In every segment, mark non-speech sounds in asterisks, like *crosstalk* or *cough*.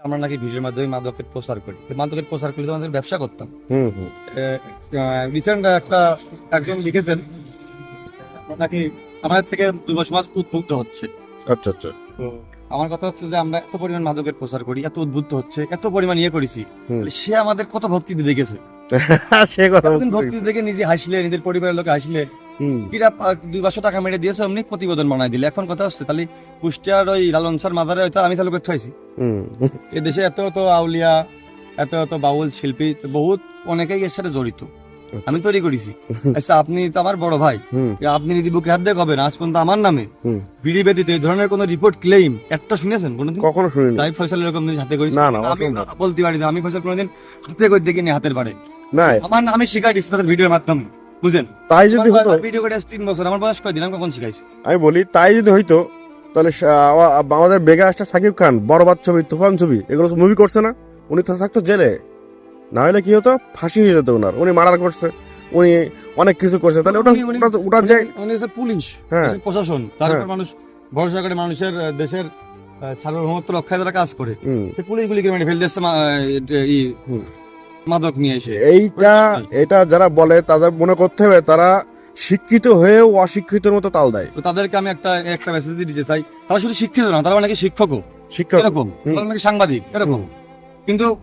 আমরা নাকি ভিডিওর মাধ্যমে মাদকের প্রচার করি। মাদকের প্রচার করলে তো আমাদের ব্যবসা করতাম। রিসেন্ট একটা একজন লিখেছেন নাকি আমাদের থেকে যুব সমাজ উদ্বুদ্ধ হচ্ছে। আচ্ছা আচ্ছা। তো আমার কথা হচ্ছে যে আমরা এত পরিমাণ মাদকের প্রচার করি এত উদ্বুদ্ধ হচ্ছে এত পরিমাণ ইয়ে করেছি। সে আমাদের কত ভক্তি দিয়ে দেখেছে? *laughs* সে কথা ভক্তি দেখে নিজে হাসলে নিজের পরিবারের লোকে হাসলে কিরা দুই পাঁচশো টাকা মেরে দিয়েছে অমনি প্রতিবেদন বানাই দিলে। এখন কথা হচ্ছে তাহলে কুষ্টিয়ার ওই লালন স্যার মাদারে হয়তো আমি চালু করতে হয়েছি এ দেশে এত এত আউলিয়া এত এত বাউল শিল্পী বহুত অনেকেই এর সাথে জড়িত। আমি তৈরি করেছি। আচ্ছা আপনি তো আমার বড় ভাই। আপনি যদি বুকে হাত দিয়ে কবেন আজ পর্যন্ত আমার নামে বিড়ি বেটিতে এই ধরনের কোনো রিপোর্ট ক্লেম একটা শুনেছেন কোনোদিন? কখনো শুনিনি। তাই ফয়সাল এরকম জিনিস হাতে করেছি। না, না, আমি। বলতে পারি না। আমি ফয়সাল কোনোদিন হাতে করে দেখিনি হাতের বাড়ে। না আমার আমি শিখাই দিচ্ছি ভিডিওর মাধ্যমে। বুঝেন? তাই যদি হতো ভিডিও করে তিন বছর আমার বয়স কয়দিন আমি কখন শিখাইছি? আমি বলি তাই যদি হইতো তাহলে আমাদের বেগে আসটা সাকিব খান বরবাদ ছবি তুফান ছবি এগুলো মুভি করছে না। উনি তো থাকতো জেলে। না হলে কি হতো? ফাঁসি হয়ে যেত ওনার উনি মার্ডার করছে। উনি অনেক কিছু করছে। তাহলে ওটা ওটা- ওটা যে উনি পুলিশ। হ্যাঁ। প্রশাসন। তার উপর মানুষ ভরসা করে মানুষের দেশের সার্বভৌমত্ব রক্ষায় তারা কাজ করে। হুম। সে পুলিশগুলিকে মেরে ফেল দিচ্ছে। মাদক নিয়ে এসে। এইটা এটা যারা বলে তাদের মনে করতে হবে তারা শিক্ষিত হয়েও অশিক্ষিতের মতো তাল দেয়। তো তাদেরকে আমি একটা একটা মেসেজ দিতে চাই। তারা শুধু শিক্ষিত না তারা অনেকে শিক্ষকও। শিক্ষক। এরকম। তারা অনেকে সাংবাদিক এরকম। কিন্তু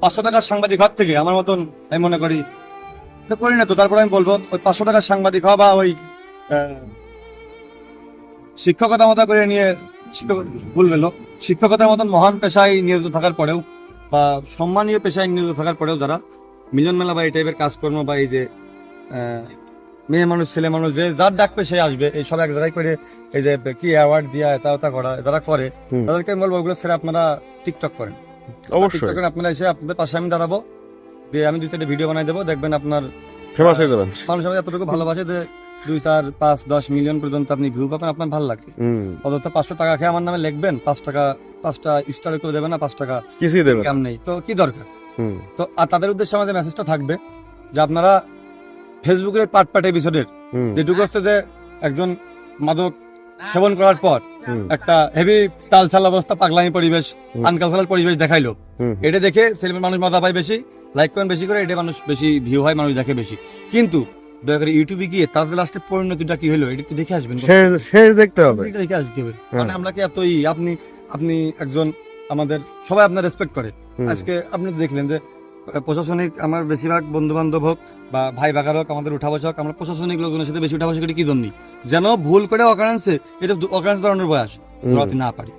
পাঁচশো টাকার সাংবাদিক হাত থেকে আমার মতন আমি মনে করি করি না তো তারপরে আমি বলব ওই পাঁচশো টাকার সাংবাদিক হওয়া বা ওই শিক্ষকতা মতো করে নিয়ে শিক্ষক ভুল গেল। শিক্ষকতার মতন মহান পেশায় নিয়োজিত থাকার পরেও বা সম্মানীয় পেশায় নিয়োজিত থাকার পরেও যারা মিলন মেলা বা এই টাইপের কাজকর্ম বা এই যে মেয়ে মানুষ ছেলে মানুষ যে যার ডাকবে সে আসবে এই সব এক জায়গায় করে এই যে কি অ্যাওয়ার্ড দিয়া এটা ওটা করা যারা করে তাদেরকে আমি বলব ওগুলো ছেড়ে আপনারা টিকটক করেন। অবশ্যই। টিকটকে আপনারা এসে আপনাদের পাশে আমি দাঁড়াবো দিয়ে আমি দুই চারটে ভিডিও বানাই দেবো দেখবেন আপনার ফেমাস হয়ে যাবেন। মানুষ আমাকে এতটুকু ভালোবাসে যে দুই চার পাঁচ দশ মিলিয়ন পর্যন্ত আপনি ভিউ পাবেন আপনার ভালো লাগবে অযথা পাঁচশো টাকা খেয়ে আমার নামে লিখবেন পাঁচ টাকা পাঁচটা স্টার করে দেবেন না পাঁচ টাকা কিছুই দেবেন কাম নেই। তো কি দরকার? তো আর তাদের উদ্দেশ্যে আমাদের মেসেজটা থাকবে যে আপনারা ফেসবুকের পার্ট পার্ট এপিসোডের যেটুকু হচ্ছে যে একজন মাদক সেবন করার পর একটা হেভি তালছাল অবস্থা পাগলামি পরিবেশ। আনকালচারাল পরিবেশ দেখাইলো। এটা দেখে ছেলে মানুষ মজা পায় বেশি লাইক করেন বেশি করে এটা মানুষ বেশি ভিউ হয় মানুষ দেখে বেশি। কিন্তু দয়া করে ইউটিউবে গিয়ে তাদের লাস্টের পরিণতিটা কি হলো এটা একটু দেখে আসবেন। শেষ দেখতে হবে। এটা দেখে আসতে হবে। হ্যাঁ। মানে আমরা কি এতই আপনি আপনি একজন আমাদের সবাই আপনার রেসপেক্ট করে। আজকে আপনি দেখলেন যে প্রশাসনিক আমার বেশিরভাগ বন্ধু বান্ধব হোক বা ভাই বাগার হোক আমাদের উঠা বসা হোক আমরা প্রশাসনিক লোকজনের সাথে বেশি উঠা বসা করি কি জন্য? যেন ভুল করে অকারেন্সে এটা অকারেন্স ধরনের বয়স ধরাতে না পারি।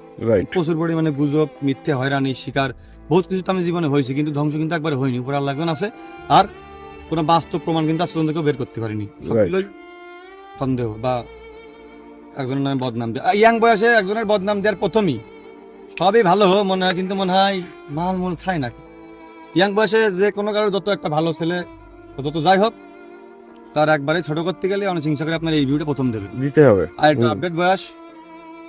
প্রচুর পরিমাণে গুজব মিথ্যে হয়রানি শিকার বহুত কিছু তো আমি জীবনে হয়েছি কিন্তু ধ্বংস কিন্তু একবার হয়নি উপর আল্লাহ আছে। আর কোনো বাস্তব প্রমাণ কিন্তু আজ পর্যন্ত কেউ বের করতে পারিনি। সন্দেহ বা একজনের নামে বদনাম দেয় ইয়াং বয়সে একজনের বদনাম দেওয়ার প্রথমই সবই ভালো মনে হয় কিন্তু মনে হয় মাল মূল খায় না ইয়াং বয়সে যে কোনো কারোর যত একটা ভালো ছেলে যত যাই হোক তার একবারে ছোট করতে গেলে অনেক হিংসা করে আপনার এই ভিউটা প্রথম দেবে। দিতে হবে। আর একটু। আপডেট বয়স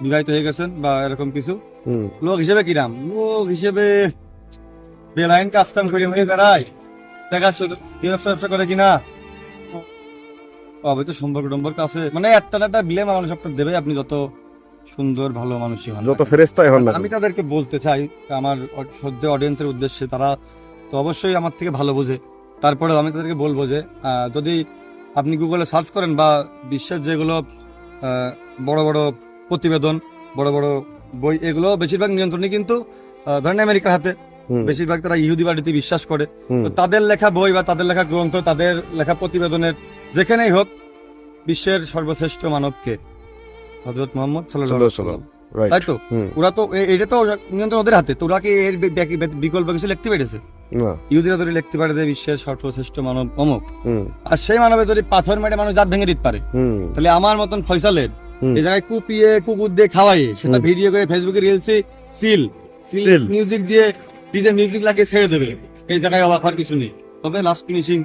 বিবাহিত হয়ে গেছেন বা এরকম কিছু। লোক হিসেবে কিরাম লোক হিসেবে বেলাইন কাস্টম করে মেরে বেড়ায়। দেখা কি ব্যবসা ব্যবসা করে কিনা। অবৈধ সম্পর্ক টম্পর্ক আছে। মানে একটা না একটা বিলে মানুষ আপনার দেবে আপনি যত সুন্দর ভালো মানুষই হন যত। ফেরেস্তাই হন আমি তাদেরকে বলতে চাই আমার সদ্য অডিয়েন্সের উদ্দেশ্যে তারা তো অবশ্যই আমার থেকে ভালো বোঝে। তারপরেও আমি তাদেরকে বলব যে যদি আপনি গুগলে সার্চ করেন বা বিশ্বের যেগুলো বড় বড় প্রতিবেদন বড় বড় বই এগুলো বেশিরভাগ নিয়ন্ত্রণই কিন্তু ধরেন আমেরিকার হাতে। বেশিরভাগ তারা ইহুদি বাড়িতে বিশ্বাস করে। তো তাদের লেখা বই বা তাদের লেখা গ্রন্থ তাদের লেখা প্রতিবেদনের যেখানেই হোক বিশ্বের সর্বশ্রেষ্ঠ মানবকে হজরত মোহাম্মদ চলো, সাল্লাহ চলো। তাই তো? ওরা তো এটা তো নিয়ন্ত্রণ ওদের হাতে। তো ওরা কি এর বিকল্প কিছু লিখতে পেরেছে? না, ইহুদিরা যদি লিখতে পারে যে বিশ্বের সর্বশ্রেষ্ঠ মানব অমুক। আর সেই মানবে যদি পাথর মেরে মানুষ দাঁত ভেঙে দিতে পারে। তাহলে আমার মতন ফয়সালের। এই জায়গায় কুপিয়ে কুকুর দিয়ে খাওয়াইয়ে সেটা ভিডিও করে ফেসবুকে রিলসে সিল সিল. মিউজিক দিয়ে ডিজে মিউজিক লাগিয়ে ছেড়ে দেবে। এই জায়গায় অবাক হওয়ার কিছু নেই। তবে লাস্ট ফিনিশিং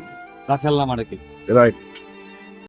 রাখে আল্লাহ মারেকে রাইট